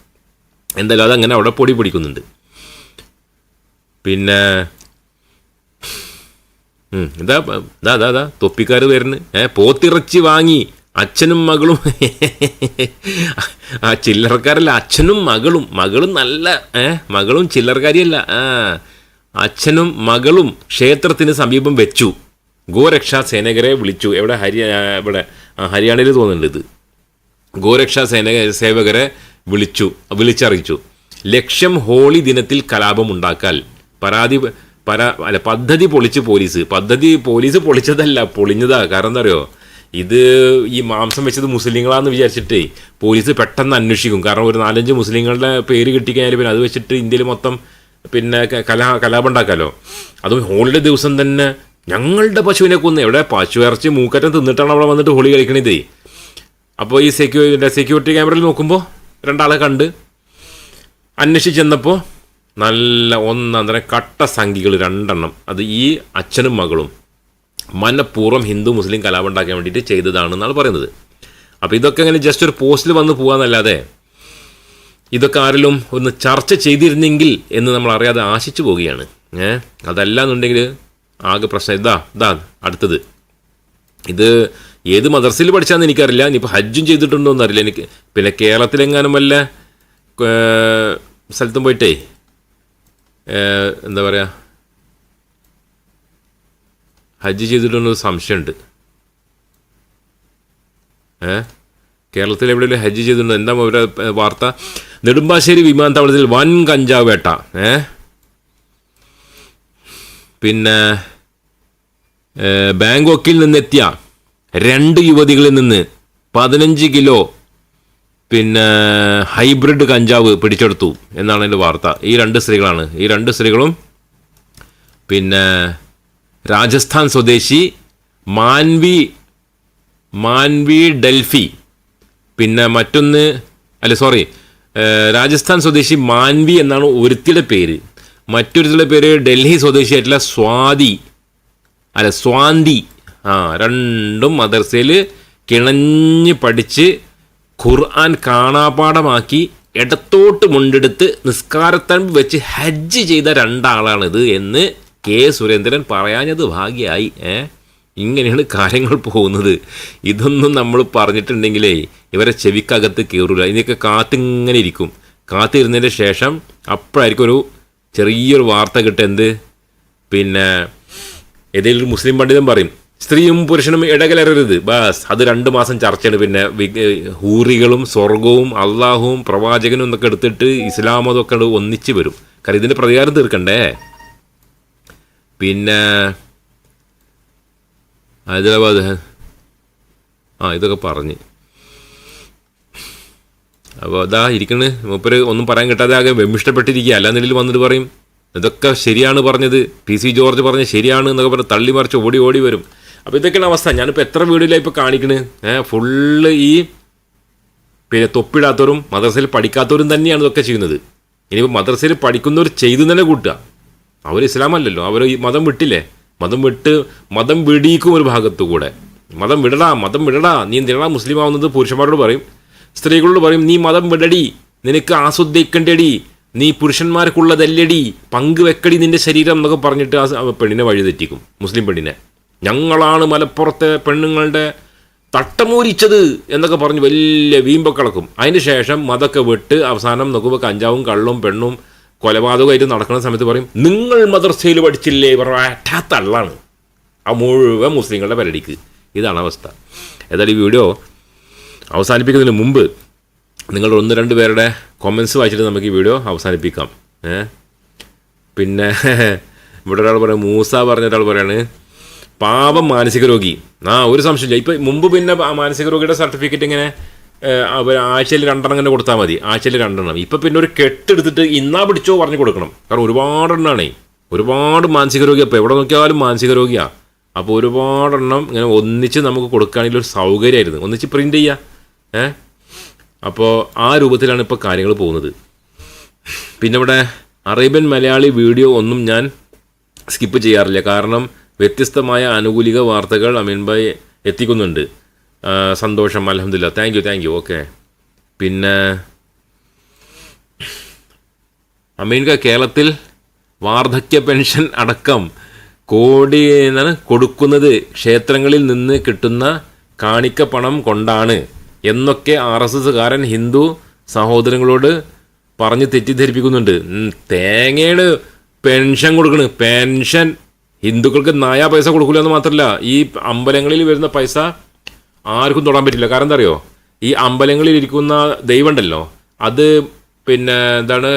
എന്തായാലും അതങ്ങനെ അവിടെ പൊടി പിടിക്കുന്നുണ്ട്. പിന്നെ എന്താ ഇതാ ഇതാ ഇതാ തൊപ്പിക്കാർ വരുന്നു. ഏ പോത്തിറച്ചി വാങ്ങി അച്ഛനും മകളും. ആ ചില്ലറക്കാരല്ല അച്ഛനും മകളും. മകളും നല്ല ഏ മകളും ചില്ലറക്കാരിയല്ല. ആ അച്ഛനും മകളും ക്ഷേത്രത്തിന് സമീപം വെച്ചു. ഗോരക്ഷാ സേനകരെ വിളിച്ചു. എവിടെ ഹരി ഇവിടെ ആ, ഹരിയാനയിൽ തോന്നുന്നുണ്ട് ഇത്. ഗോരക്ഷാ സേന സേവകരെ വിളിച്ചു വിളിച്ചറിയിച്ചു. ലക്ഷ്യം ഹോളി ദിനത്തിൽ കലാപം ഉണ്ടാക്കാൻ പരാതി പരാ അല്ല പദ്ധതി പൊളിച്ച് പോലീസ്. പദ്ധതി പോലീസ് പൊളിച്ചതല്ല പൊളിഞ്ഞതാ. കാരണം എന്താ അറിയോ? ഇത് ഈ മാംസം വെച്ചത് മുസ്ലിങ്ങളാന്ന് വിചാരിച്ചിട്ട് പോലീസ് പെട്ടെന്ന് അന്വേഷിക്കും. കാരണം ഒരു നാലഞ്ച് മുസ്ലിങ്ങളുടെ പേര് കിട്ടിക്കഴിഞ്ഞാൽ പിന്നെ അത് വെച്ചിട്ട് ഇന്ത്യയിൽ മൊത്തം പിന്നെ കലാ കലാപം ഉണ്ടാക്കാമല്ലോ അതും ഹോളിഡേ ദിവസം തന്നെ ഞങ്ങളുടെ പശുവിനെ കൊന്ന് എവിടെ? പശു ഇറച്ചി മൂക്കറ്റം തിന്നിട്ടാണ് അവിടെ വന്നിട്ട് ഹോളി കളിക്കണത്. അപ്പോൾ ഈ സെക്യൂ സെക്യൂരിറ്റി ക്യാമറയിൽ നോക്കുമ്പോൾ രണ്ടാളെ കണ്ട് അന്വേഷിച്ച് ചെന്നപ്പോൾ നല്ല ഒന്നര കട്ട സംഖികൾ രണ്ടെണ്ണം. അത് ഈ അച്ഛനും മകളും. മനഃപൂർവം ഹിന്ദു മുസ്ലിം കലാപം ഉണ്ടാക്കാൻ വേണ്ടിയിട്ട് ചെയ്തതാണെന്നാണ് പറയുന്നത്. അപ്പോൾ ഇതൊക്കെ ഇങ്ങനെ ജസ്റ്റ് ഒരു പോസ്റ്റിൽ വന്ന് പോകാന്നല്ലാതെ ഇതൊക്കെ ആരെങ്കിലും ഒന്ന് ചർച്ച ചെയ്തിരുന്നെങ്കിൽ എന്ന് നമ്മൾ അറിയാതെ ആശിച്ചു പോവുകയാണ്. ഏഹ് അതല്ല എന്നുണ്ടെങ്കിൽ ആകെ പ്രശ്നം ഇതാ ഇതാ അടുത്തത്. ഇത് ഏത് മദർസയിൽ പഠിച്ചാന്ന് എനിക്കറിയില്ല. ഇനിയിപ്പോൾ ഹജ്ജും ചെയ്തിട്ടുണ്ടോ എന്നറിയില്ല എനിക്ക് പിന്നെ കേരളത്തിലെങ്ങാനും വല്ല സ്ഥലത്തും പോയിട്ടേ എന്താ പറയുക ഹജ്ജ് ചെയ്തിട്ടുണ്ടോ സംശയമുണ്ട്. ഏ കേരളത്തിൽ എവിടെയെങ്കിലും ഹജ്ജ് ചെയ്തിട്ടുണ്ടോ? എന്താ അവരുടെ വാർത്ത? നെടുമ്പാശ്ശേരി വിമാനത്താവളത്തിൽ വൻ കഞ്ചാവ് വേട്ട. ഏ പിന്നെ ബാങ്കോക്കിൽ നിന്നെത്തിയ രണ്ട് യുവതികളിൽ നിന്ന് പതിനഞ്ച് കിലോ പിന്നെ ഹൈബ്രിഡ് കഞ്ചാവ് പിടിച്ചെടുത്തു എന്നാണ് എന്റെ വാർത്ത. ഈ രണ്ട് സ്ത്രീകളാണ്. ഈ രണ്ട് സ്ത്രീകളും പിന്നെ രാജസ്ഥാൻ സ്വദേശി മാൻവി മാൻവി ഡൽഫി പിന്നെ മറ്റൊന്ന് അല്ല സോറി രാജസ്ഥാൻ സ്വദേശി മാൻവി എന്നാണ് ഒരുത്തിയുടെ പേര്. മറ്റൊരുത്തിയുടെ പേര് ഡൽഹി സ്വദേശിയായിട്ടുള്ള സ്വാതി അല്ല സ്വാന്തി. ആ രണ്ടും മദർസയിൽ കിണഞ്ഞ് പഠിച്ച് ഖുർആൻ കാണാപാഠമാക്കി ഇടത്തോട്ട് മുണ്ടെടുത്ത് നിസ്കാരത്തമ്പ് വെച്ച് ഹജ്ജ് ചെയ്ത രണ്ടാളാണിത് എന്ന് കെ സുരേന്ദ്രൻ പറയാഞ്ഞത് ഭാഗ്യമായി ഏ? ഇങ്ങനെയാണ് കാര്യങ്ങൾ പോകുന്നത്. ഇതൊന്നും നമ്മൾ പറഞ്ഞിട്ടുണ്ടെങ്കിലേ ഇവരെ ചെവിക്കകത്ത് കയറില്ല ഇതിനൊക്കെ കാത്തിങ്ങനെ ഇരിക്കും. കാത്തിരുന്നതിന് ശേഷം അപ്പോഴായിരിക്കും ഒരു ചെറിയൊരു വാർത്ത കിട്ടുക പിന്നെ ഏതെങ്കിലും മുസ്ലിം പണ്ഡിതൻ പറയും സ്ത്രീയും പുരുഷനും ഇടകലരരുത്. ബസ് അത് രണ്ട് മാസം ചർച്ചയാണ്. പിന്നെ ഹൂറികളും സ്വർഗവും അള്ളാഹുവും പ്രവാചകനും എന്നൊക്കെ എടുത്തിട്ട് ഇസ്ലാം അതൊക്കെ ഒന്നിച്ച് വരും. കാരണം ഇതിന്റെ പ്രതികാരം തീർക്കണ്ടേ? പിന്നെ ഹൈദരാബാദ് ആ ഇതൊക്കെ പറഞ്ഞ്. അപ്പോൾ അതാ ഇരിക്കണ്. മൂപ്പര് ഒന്നും പറയാൻ കിട്ടാതെ ആകെ വെമ്മിഷ്ടപ്പെട്ടിരിക്കുക അല്ലാന്നിടയിൽ വന്നിട്ട് പറയും ഇതൊക്കെ ശരിയാണ് പറഞ്ഞത്. പി സി ജോർജ് പറഞ്ഞത് ശരിയാണ് എന്നൊക്കെ പറഞ്ഞ് തള്ളി മറിച്ച് ഓടി ഓടി വരും. അപ്പോൾ ഇതൊക്കെയാണ് അവസ്ഥ. ഞാനിപ്പോൾ എത്ര വീഡിയോയിലാണ് ഇപ്പോൾ കാണിക്കുന്നത് ഏഹ് ഫുള്ള് ഈ പിന്നെ തൊപ്പിടാത്തവരും മദ്രസയിൽ പഠിക്കാത്തവരും തന്നെയാണ് ഇതൊക്കെ ചെയ്യുന്നത്. ഇനിയിപ്പോൾ മദ്രസയിൽ പഠിക്കുന്നവർ ചെയ്തു തന്നെ കൂട്ടുക. അവർ ഇസ്ലാം അല്ലല്ലോ അവർ ഈ മതം വിട്ടില്ലേ? മതം വിട്ട് മതം വിടീക്കും ഒരു ഭാഗത്തു കൂടെ. മതം വിടടാ മതം വിടടാ. നീ എന്തിനാ മുസ്ലിം ആവുന്നത്? പുരുഷന്മാരോട് പറയും. സ്ത്രീകളോട് പറയും നീ മതം വിടടി. നിനക്ക് ആസ്വദിക്കണ്ടടി. നീ പുരുഷന്മാർക്കുള്ളതല്ലടി. പങ്കുവെക്കടി നിന്റെ ശരീരം എന്നൊക്കെ പറഞ്ഞിട്ട് ആ പെണ്ണിനെ വഴിതെറ്റിക്കും. മുസ്ലിം പെണ്ണിനെ. ഞങ്ങളാണ് മലപ്പുറത്തെ പെണ്ണുങ്ങളുടെ തട്ടമൂരിച്ചത് എന്നൊക്കെ പറഞ്ഞ് വലിയ വീമ്പക്കളക്കും അതിന് ശേഷം മതൊക്കെ വിട്ട് അവസാനം നോക്കുമ്പോൾ കഞ്ചാവും കള്ളും പെണ്ണും കൊലപാതകമായിട്ട് നടക്കുന്ന സമയത്ത് പറയും നിങ്ങൾ മദർസയിൽ പഠിച്ചില്ലേ? പറയാ തള്ളാണ് ആ മുഴുവൻ മുസ്ലിങ്ങളുടെ പരടിക്ക്. ഇതാണ് അവസ്ഥ. ഏതായാലും ഈ വീഡിയോ അവസാനിപ്പിക്കുന്നതിന് മുമ്പ് നിങ്ങൾ ഒന്ന് രണ്ട് പേരുടെ കൊമൻസ് വായിച്ചിട്ട് നമുക്ക് ഈ വീഡിയോ അവസാനിപ്പിക്കാം. പിന്നെ ഇവിടെ ഒരാൾ പറയാം മൂസ പറഞ്ഞ ഒരാൾ പറയാണ് പാപം മാനസിക രോഗി. ആ ഒരു സംശയമില്ല ഇപ്പം മുമ്പ് പിന്നെ മാനസിക രോഗിയുടെ സർട്ടിഫിക്കറ്റ് ഇങ്ങനെ ആഴ്ചയിൽ രണ്ടെണ്ണം ഇങ്ങനെ കൊടുത്താൽ മതി. ആഴ്ചയിൽ രണ്ടെണ്ണം. ഇപ്പം പിന്നെ ഒരു കെട്ടെടുത്തിട്ട് ഇന്നാ പിടിച്ചോ പറഞ്ഞു കൊടുക്കണം. കാരണം ഒരുപാടെണ്ണാണേ. ഒരുപാട് മാനസിക രോഗി. അപ്പോൾ എവിടെ നോക്കിയാലും മാനസിക രോഗിയാണ് അപ്പോൾ ഒരുപാടെണ്ണം ഇങ്ങനെ ഒന്നിച്ച് നമുക്ക് കൊടുക്കുകയാണെങ്കിൽ ഒരു സൗകര്യമായിരുന്നു. ഒന്നിച്ച് പ്രിന്റ് ചെയ്യുക ഏ? അപ്പോൾ ആ രൂപത്തിലാണ് ഇപ്പോൾ കാര്യങ്ങൾ പോകുന്നത്. പിന്നെ ഇവിടെ അറേബ്യൻ മലയാളി വീഡിയോ ഒന്നും ഞാൻ സ്കിപ്പ് ചെയ്യാറില്ല. കാരണം വ്യത്യസ്തമായ ആനുകൂലിക വാർത്തകൾ അമീൻ ഭായ് എത്തിക്കുന്നുണ്ട്. സന്തോഷം അലഹമില്ല thank you thank you okay പിന്നെ അമീൻക കേരളത്തിൽ വാർദ്ധക്യ പെൻഷൻ അടക്കം കോടി എന്നാണ് കൊടുക്കുന്നത്. ക്ഷേത്രങ്ങളിൽ നിന്ന് കിട്ടുന്ന കാണിക്ക പണം കൊണ്ടാണ് എന്നൊക്കെ ആർ എസ് എസ്സുകാരൻ ഹിന്ദു സഹോദരങ്ങളോട് പറഞ്ഞ് തെറ്റിദ്ധരിപ്പിക്കുന്നുണ്ട്. തേങ്ങയുടെ പെൻഷൻ കൊടുക്കണ്. പെൻഷൻ ഹിന്ദുക്കൾക്ക് നായാ പൈസ കൊടുക്കില്ല എന്ന് മാത്രമല്ല ഈ അമ്പലങ്ങളിൽ വരുന്ന പൈസ ആർക്കും തൊടാൻ പറ്റില്ല. കാരണം എന്താ അറിയോ? ഈ അമ്പലങ്ങളിൽ ഇരിക്കുന്ന ദൈവം ഉണ്ടല്ലോ അത് പിന്നെ എന്താണ്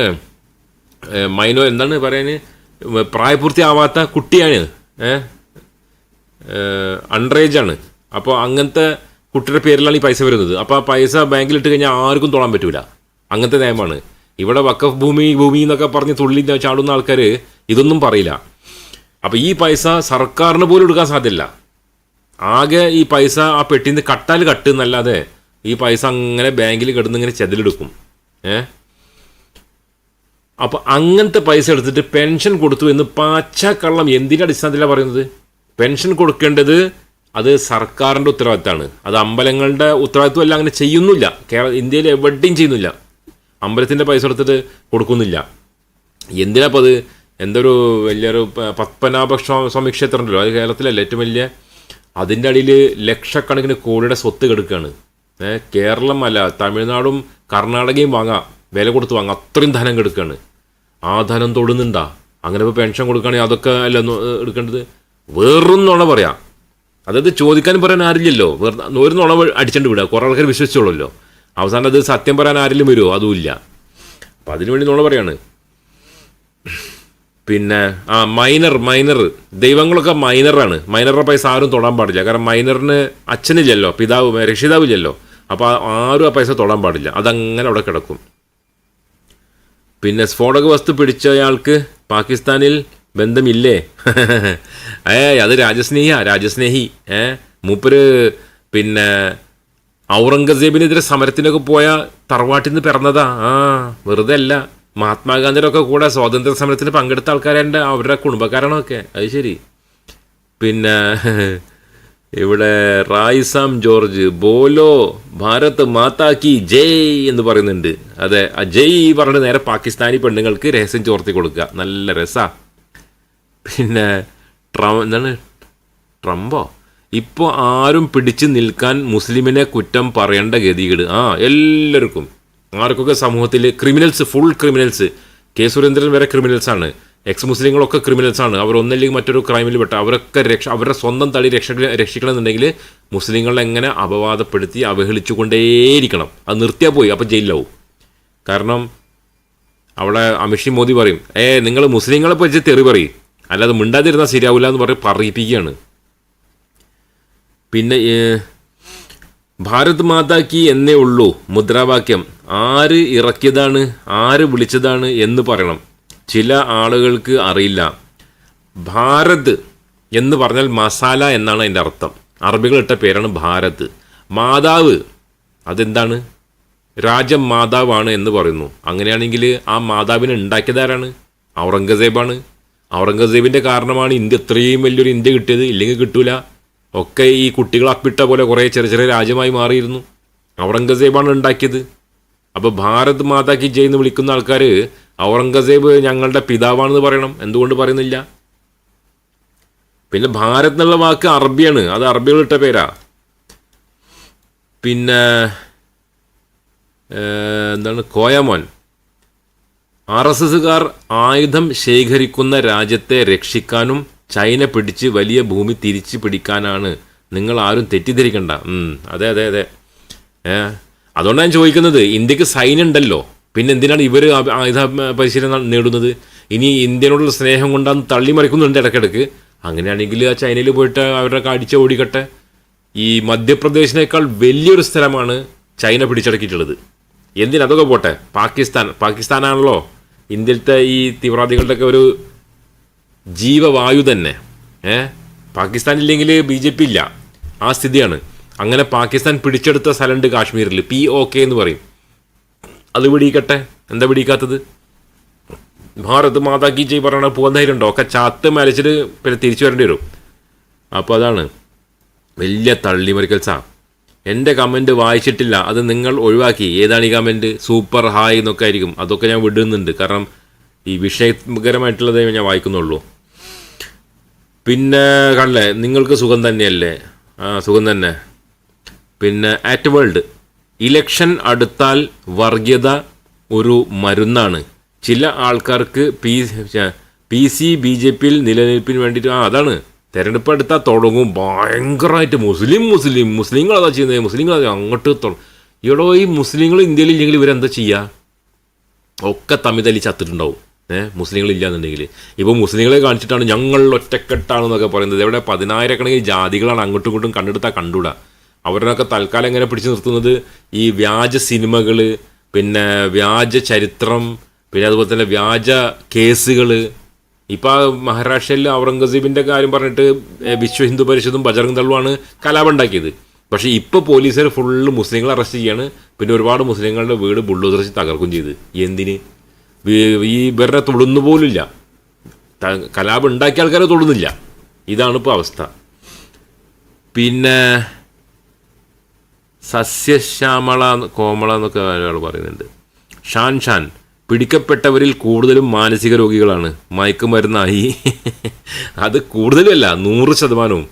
മൈനോ എന്താണ് പറയാന് പ്രായപൂർത്തിയാവാത്ത കുട്ടിയാണ്. ഏഹ് ആണ് അപ്പോൾ അങ്ങനത്തെ കുട്ടിയുടെ പേരിലാണ് ഈ പൈസ വരുന്നത്. അപ്പോൾ ആ പൈസ ബാങ്കിൽ ഇട്ട് കഴിഞ്ഞാൽ ആർക്കും തൊടാൻ പറ്റൂല. അങ്ങനത്തെ നിയമമാണ്. ഇവിടെ വക്കഫ് ഭൂമി ഭൂമി എന്നൊക്കെ പറഞ്ഞ് തുള്ളി ചാടുന്ന ആൾക്കാർ ഇതൊന്നും പറയില്ല. അപ്പോൾ ഈ പൈസ സർക്കാരിന് പോലും എടുക്കാൻ സാധ്യല്ല. ആകെ ഈ പൈസ ആ പെട്ടിന്ന് കട്ടാൽ കട്ട് എന്നല്ലാതെ ഈ പൈസ അങ്ങനെ ബാങ്കിൽ കിടന്ന് ഇങ്ങനെ ചെതിലെടുക്കും. ഏ? അപ്പൊ അങ്ങനത്തെ പൈസ എടുത്തിട്ട് പെൻഷൻ കൊടുത്തു എന്ന് പാച്ചക്കള്ളം എന്തിന്റെ അടിസ്ഥാനത്തിലാണ് പറയുന്നത്? പെൻഷൻ കൊടുക്കേണ്ടത് അത് സർക്കാരിന്റെ ഉത്തരവാദിത്തമാണ്. അത് അമ്പലങ്ങളുടെ ഉത്തരവാദിത്വം എല്ലാം അങ്ങനെ ചെയ്യുന്നില്ല. കേരള ഇന്ത്യയിൽ എവിടെയും ചെയ്യുന്നില്ല. അമ്പലത്തിന്റെ പൈസ എടുത്തിട്ട് കൊടുക്കുന്നില്ല. എന്തിനാ അപ്പോൾ അത് എന്തൊരു വലിയൊരു പത്മനാഭ സ്വാ- സ്വാമി ക്ഷേത്രം ഉണ്ടല്ലോ അത് കേരളത്തിലല്ല ഏറ്റവും വലിയ അതിന്റെ അടിയിൽ ലക്ഷക്കണക്കിന് കോടിയുടെ സ്വത്ത് കെടുക്കുകയാണ് കേരളം അല്ല തമിഴ്നാടും കർണാടകയും വാങ്ങാം വില കൊടുത്ത് വാങ്ങാം അത്രയും ധനം കെടുക്കുകയാണ് ആ ധനം തൊടുന്നുണ്ടാ? അങ്ങനെ ഇപ്പോൾ പെൻഷൻ കൊടുക്കുകയാണെങ്കിൽ അതൊക്കെ അല്ല എടുക്കേണ്ടത്? വേറൊന്നുള്ള പറയാം. അതായത് ചോദിക്കാനും പറയാൻ ആരില്ലല്ലോ. വേറെ ഒരു നുണ അടിച്ചിട്ട് വിടുക. കുറേ ആൾക്കാർ വിശ്വസിച്ചോളല്ലോ അവസാനം അത് സത്യം പറയാൻ ആരെങ്കിലും വരുമോ? അതുമില്ല. അപ്പം അതിനുവേണ്ടി നുണ പറയാണ്. പിന്നെ ആ മൈനർ മൈനർ ദൈവങ്ങളൊക്കെ മൈനറാണ് മൈനറുടെ പൈസ ആരും തൊടാൻ പാടില്ല. കാരണം മൈനറിന് അച്ഛനില്ലല്ലോ പിതാവ് രക്ഷിതാവില്ലല്ലോ. അപ്പോൾ ആരും ആ പൈസ തൊടാൻ പാടില്ല. അതങ്ങനെ അവിടെ കിടക്കും. പിന്നെ സ്ഫോടക വസ്തു പിടിച്ചയാൾക്ക് പാകിസ്ഥാനിൽ ബന്ധമില്ലേ? ഏ അത് രാജസ്നേഹിയാ രാജസ്നേഹി. ഏ മൂപ്പര് പിന്നെ ഔറംഗസേബിനെതിരെ സമരത്തിനൊക്കെ പോയ തറവാട്ടിൽ നിന്ന് പിറന്നതാ. ആ വെറുതെ അല്ല മഹാത്മാഗാന്ധിയുടെ ഒക്കെ കൂടെ സ്വാതന്ത്ര്യ സമരത്തിന് പങ്കെടുത്ത ആൾക്കാരുണ്ട് അവരുടെ കുടുംബക്കാരാണൊക്കെ. അത് ശരി. പിന്നെ ഇവിടെ റായിസാം ജോർജ് ബോലോ ഭാരത് മാതാക്കി ജയ് എന്ന് പറയുന്നുണ്ട്. അതെ ആ ജയ് പറഞ്ഞിട്ട് നേരെ പാകിസ്ഥാനി പെണ്ണുങ്ങൾക്ക് രഹസ്യം ചോർത്തി കൊടുക്കുക. നല്ല രസാ. പിന്നെ ട്രം എന്താണ്? ട്രംപോ? ഇപ്പോൾ ആരും പിടിച്ചു നിൽക്കാൻ മുസ്ലിമിനെ കുറ്റം പറയേണ്ട ഗതികേട്. ആ എല്ലാവർക്കും. ആർക്കൊക്കെ സമൂഹത്തിൽ criminals full criminals K Surendran വരെ ക്രിമിനൽസ് ആണ്. എക്സ് മുസ്ലിങ്ങളൊക്കെ ക്രിമിനൽസ് ആണ്. അവർ ഒന്നല്ലെങ്കിൽ മറ്റൊരു ക്രൈമിൽ പെട്ട അവരൊക്കെ രക്ഷ അവരുടെ സ്വന്തം തടി രക്ഷ രക്ഷിക്കണമെന്നുണ്ടെങ്കിൽ മുസ്ലിങ്ങളെ എങ്ങനെ അപവാദപ്പെടുത്തി അവഹേളിച്ചുകൊണ്ടേയിരിക്കണം. അത് നിർത്തിയാൽ പോയി അപ്പം ജയിലിലാവും. കാരണം അവിടെ അമിഷി മോദി പറയും ഏ നിങ്ങൾ മുസ്ലിങ്ങളെ പറ്റി തെറി പറയും. അല്ലാതെ മിണ്ടാതിരുന്നാൽ ശരിയാവില്ല എന്ന് പറഞ്ഞ് പറയിപ്പിക്കുകയാണ്. പിന്നെ ഭാരത് മാതാക്കി എന്നേ ഉള്ളൂ മുദ്രാവാക്യം. ആര് ഇറക്കിയതാണ് ആര് വിളിച്ചതാണ് എന്ന് പറയണം. ചില ആളുകൾക്ക് അറിയില്ല. ഭാരത് എന്ന് പറഞ്ഞാൽ മസാല എന്നാണ് അതിന്റെ അർത്ഥം. അറബികൾ ഇട്ട പേരാണ് ഭാരത്. മാതാവ് അതെന്താണ്? രാജം മാതാവാണ് എന്ന് പറയുന്നു. അങ്ങനെയാണെങ്കിൽ ആ മാതാവിനെ ഉണ്ടാക്കിയതാരാണ് ഔറംഗസേബാണ്. ഔറംഗസേബിന്റെ കാരണമാണ് ഇന്ത്യ ഇത്രയും വലിയൊരു ഇന്ത്യ കിട്ടിയത്. ഇല്ലെങ്കിൽ കിട്ടൂല. ഒക്കെ ഈ കുട്ടികൾ അപ്പിട്ട പോലെ കുറേ ചെറിയ ചെറിയ രാജ്യമായി മാറിയിരുന്നു. ഔറംഗസേബാണ് ഉണ്ടാക്കിയത്. അപ്പോൾ ഭാരത് മാതാക്കി ജയ് എന്ന് വിളിക്കുന്ന ആൾക്കാർ ഔറംഗസേബ് ഞങ്ങളുടെ പിതാവാണെന്ന് പറയണം. എന്തുകൊണ്ട് പറയുന്നില്ല? പിന്നെ ഭാരത് എന്നുള്ള വാക്ക് അറബിയാണ്. അത് അറബികളിട്ട പേരാ. പിന്നെ ഏഹ്, എന്താണ്? കോയമോൻ. ആർ എസ് എസുകാർ ആയുധം ശേഖരിക്കുന്ന രാജ്യത്തെ രക്ഷിക്കാനും ചൈന പിടിച്ച് വലിയ ഭൂമി തിരിച്ചു പിടിക്കാനാണ്. നിങ്ങൾ ആരും തെറ്റിദ്ധരിക്കണ്ട. അതെ അതെ അതെ. ഏ അതുകൊണ്ടാണ് ഞാൻ ചോദിക്കുന്നത് ഇന്ത്യയ്ക്ക് സൈൻ ഉണ്ടല്ലോ. പിന്നെ എന്തിനാണ് ഇവർ ആയുധ പരിശീലനം നേടുന്നത്? ഇനി ഇന്ത്യനോടുള്ള സ്നേഹം കൊണ്ടാണ് തള്ളിമറിക്കുന്നുണ്ട് ഇടയ്ക്കിടയ്ക്ക്. അങ്ങനെയാണെങ്കിൽ ആ ചൈനയിൽ പോയിട്ട് അവരുടെ അടിച്ച ഓടിക്കട്ടെ. ഈ മധ്യപ്രദേശിനേക്കാൾ വലിയൊരു സ്ഥലമാണ് ചൈന പിടിച്ചടക്കിയിട്ടുള്ളത്. എന്തിനാ? എന്തിനതൊക്കെ പോട്ടെ. പാകിസ്ഥാൻ പാകിസ്ഥാനാണല്ലോ ഇന്ത്യയിലത്തെ ഈ തീവ്രവാദികളുടെയൊക്കെ ഒരു ജീവവായു തന്നെ. ഏഹ് പാകിസ്ഥാനില്ലെങ്കിൽ ബി ജെ പി ഇല്ല. ആ സ്ഥിതിയാണ്. അങ്ങനെ പാകിസ്ഥാൻ പിടിച്ചെടുത്ത സ്ഥലമുണ്ട് കാശ്മീരിൽ. പി ഒ കെ എന്ന് പറയും. അത് പിടിക്കട്ടെ എന്താ പിടിക്കാത്തത് ഭാരത് മാതാ കി ജയ് പറയണ പോകാൻ ധൈര്യം ഉണ്ടോ? ഒക്കെ ചാത്ത് മലച്ചിട്ട് പിന്നെ തിരിച്ചു വരേണ്ടി വരും. അപ്പോൾ അതാണ്. വലിയ തള്ളിമറിക്കൽസാ എന്റെ കമന്റ് വായിച്ചിട്ടില്ല. അത് നിങ്ങൾ ഒഴിവാക്കി. ഏതാണ് ഈ കമന്റ് സൂപ്പർ ഹായ് എന്നൊക്കെ ആയിരിക്കും. അതൊക്കെ ഞാൻ വിടുന്നുണ്ട്. കാരണം ഈ വിഷയകരമായിട്ടുള്ളതേ ഞാൻ വായിക്കുന്നുള്ളൂ. പിന്നെ കണ്ടല്ലേ നിങ്ങൾക്ക് സുഖം തന്നെയല്ലേ? ആ സുഖം തന്നെ. പിന്നെ ആറ്റ് വേൾഡ് ഇലക്ഷൻ അടുത്താൽ വർഗീയത ഒരു മരുന്നാണ്. ചില ആൾക്കാർക്ക് P P C B J പിയിൽ നിലനിൽപ്പിന് വേണ്ടിയിട്ട് ആ അതാണ്. തെരഞ്ഞെടുപ്പ് എടുത്താൽ തുടങ്ങും. ഭയങ്കരമായിട്ട് മുസ്ലിം മുസ്ലിം മുസ്ലിങ്ങൾ അതാ ചെയ്യുന്നത്. മുസ്ലിങ്ങൾ അതാ അങ്ങോട്ട് തുടങ്ങും ഇവിടെ ഈ മുസ്ലിങ്ങൾ ഇന്ത്യയിൽ ഇല്ലെങ്കിൽ ഇവരെന്താ ചെയ്യുക ഒക്കെ തമ്മിൽ തല്ലി ചത്തിട്ടുണ്ടാവും. ഏഹ് മുസ്ലിങ്ങൾ ഇല്ലാന്നുണ്ടെങ്കിൽ ഇപ്പോൾ മുസ്ലിങ്ങളെ കാണിച്ചിട്ടാണ് ഞങ്ങൾ ഒറ്റക്കെട്ടാണെന്നൊക്കെ പറയുന്നത്. ഇവിടെ പതിനായിരക്കണക്കിന് ജാതികളാണ് അങ്ങോട്ടും ഇങ്ങോട്ടും കണ്ടെടുത്താൽ കണ്ടുകൂടാ. അവരൊക്കെ തൽക്കാലം എങ്ങനെ പിടിച്ചു നിർത്തുന്നത്? ഈ വ്യാജ സിനിമകൾ പിന്നെ വ്യാജ ചരിത്രം പിന്നെ അതുപോലെ തന്നെ വ്യാജ കേസുകൾ ഇപ്പോൾ മഹാരാഷ്ട്രയിൽ ഔറംഗസീബിന്റെ കാര്യം പറഞ്ഞിട്ട് വിശ്വ ഹിന്ദു പരിഷത്തും ബജറംഗ് ദളുമാണ് കലാപം ഉണ്ടാക്കിയത്. പക്ഷേ ഇപ്പോൾ പോലീസുകാർ ഫുള്ള് മുസ്ലിങ്ങളെ അറസ്റ്റ് ചെയ്യാണ്. പിന്നെ ഒരുപാട് മുസ്ലിങ്ങളുടെ വീട് ബുള്ളോസറിച്ച് തകർക്കും ചെയ്ത്. എന്തിന്? ഈ ഇവരുടെ തൊടുന്നു പോലില്ല കലാപം ഉണ്ടാക്കിയ ആൾക്കാരെ തൊടുന്നില്ല. ഇതാണ് ഇപ്പോൾ അവസ്ഥ. പിന്നെ സസ്യശ്യാമള കോമള എന്നൊക്കെ ഒരാൾ പറയുന്നുണ്ട്. ഷാൻ ഷാൻ പിടിക്കപ്പെട്ടവരിൽ കൂടുതലും മാനസിക രോഗികളാണ്. മയക്കുമരുന്നായി. അത് കൂടുതലല്ല നൂറ് ശതമാനവും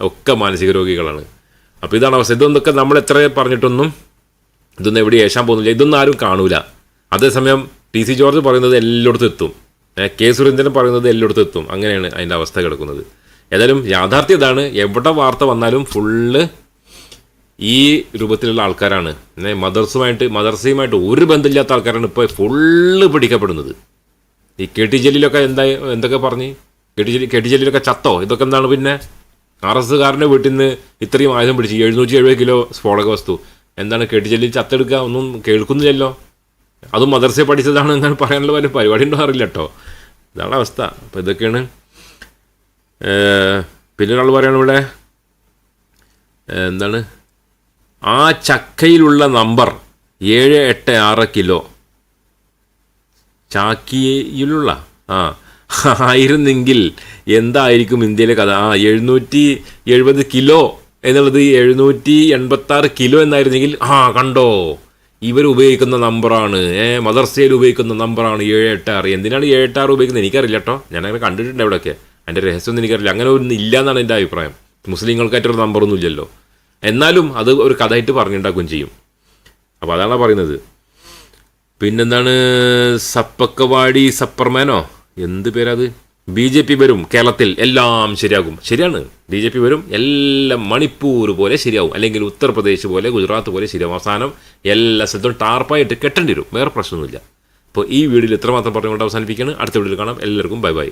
ഒക്കെ മാനസിക രോഗികളാണ്. അപ്പോൾ ഇതാണ് അവസ്ഥ. ഇതൊന്നൊക്കെ നമ്മൾ എത്ര പറഞ്ഞിട്ടൊന്നും ഇതൊന്നും എവിടെ ഏശാൻ പോകുന്നില്ല. ഇതൊന്നും ആരും കാണൂല. അതേസമയം ടി സി ജോർജ് പറയുന്നത് എല്ലായിടത്തും എത്തും. കെ സുരേന്ദ്രൻ പറയുന്നത് എല്ലായിടത്തും എത്തും. അങ്ങനെയാണ് അതിന്റെ അവസ്ഥ കിടക്കുന്നത്. ഏതായാലും യാഥാർത്ഥ്യം ഇതാണ്. എവിടെ വാർത്ത വന്നാലും ഫുള്ള് ഈ രൂപത്തിലുള്ള ആൾക്കാരാണ്. മദർസുമായിട്ട് മദർസയുമായിട്ട് ഒരു ബന്ധമില്ലാത്ത ആൾക്കാരാണ് ഇപ്പോൾ ഫുള്ള് പിടിക്കപ്പെടുന്നത്. ഈ കെ ടി ജലീലൊക്കെ എന്താ എന്തൊക്കെ പറഞ്ഞ്? K T Jaleel K T ജലീലൊക്കെ ചത്തോ? ഇതൊക്കെ എന്താണ് പിന്നെ? ആർ എസ് കാരന്റെ വീട്ടിൽ നിന്ന് ഇത്രയും ആയുധം പിടിച്ച് എഴുന്നൂറ്റി എഴുപത് കിലോ സ്ഫോടക വസ്തു. എന്താണ് കെ ടി ജലീൽ ചത്തെടുക്കുക? ഒന്നും കേൾക്കുന്നില്ലല്ലോ. അതും മദർസയെ പഠിച്ചതാണ് എന്നാണ് പറയാനുള്ള ഒരു പരിപാടി ഉണ്ടോ കേട്ടോ. ഇതാണ് അവസ്ഥ. അപ്പോൾ ഇതൊക്കെയാണ്. പിന്നെ ഒരാൾ പറയണം ഇവിടെ. എന്താണ്? ആ ചക്കയിലുള്ള നമ്പർ ഏഴ് എട്ട് ആറ് കിലോ. ചാക്കിയിലുള്ള ആ ആയിരുന്നെങ്കിൽ എന്തായിരിക്കും ഇന്ത്യയിലെ കഥ? ആ എഴുന്നൂറ്റി എഴുപത് കിലോ എന്നുള്ളത് എഴുന്നൂറ്റി എൺപത്തി ആറ് കിലോ എന്നായിരുന്നെങ്കിൽ ആ കണ്ടോ? ഇവർ ഉപയോഗിക്കുന്ന നമ്പറാണ്. ഏ മദർസയിൽ ഉപയോഗിക്കുന്ന നമ്പറാണ് ഏഴ് എട്ട് ആറ്. എന്തിനാണ് ഏഴ് എട്ട് ആറ് ഉപയോഗിക്കുന്നത്? എനിക്കറിയില്ല കേട്ടോ. ഞാനങ്ങനെ കണ്ടിട്ടുണ്ട് അവിടെയൊക്കെ അതിന്റെ രഹസ്യമൊന്നും എനിക്കറിയില്ല. അങ്ങനെ ഒന്നും ഇല്ല എന്നാണ് എന്റെ അഭിപ്രായം. മുസ്ലിങ്ങൾക്കായിട്ടൊരു നമ്പറൊന്നും ഇല്ലല്ലോ. എന്നാലും അത് ഒരു കഥയായിട്ട് പറഞ്ഞുണ്ടാക്കുകയും ചെയ്യും. അപ്പോൾ അതാണ് പറയുന്നത്. പിന്നെന്താണ് സപ്പക്കവാടി സപ്പർമാനോ? എന്ത് പേരത്? ബി ജെ പി വരും കേരളത്തിൽ എല്ലാം ശരിയാകും. ശരിയാണ്. ബി ജെ പി വരും എല്ലാം മണിപ്പൂർ പോലെ ശരിയാവും. അല്ലെങ്കിൽ ഉത്തർപ്രദേശ് പോലെ ഗുജറാത്ത് പോലെ ശരിയാവും. അവസാനം എല്ലാ സ്ഥലത്തും ടാർപ്പായിട്ട് കെട്ടേണ്ടി വരും. വേറെ പ്രശ്നമൊന്നുമില്ല. അപ്പോൾ ഈ വീഡിയോയിൽ ഇത്രമാത്രം പറഞ്ഞുകൊണ്ട് അവസാനിപ്പിക്കുകയാണ്. അടുത്ത വീഡിയോയിൽ കാണാം. എല്ലാവർക്കും ബൈ ബൈ.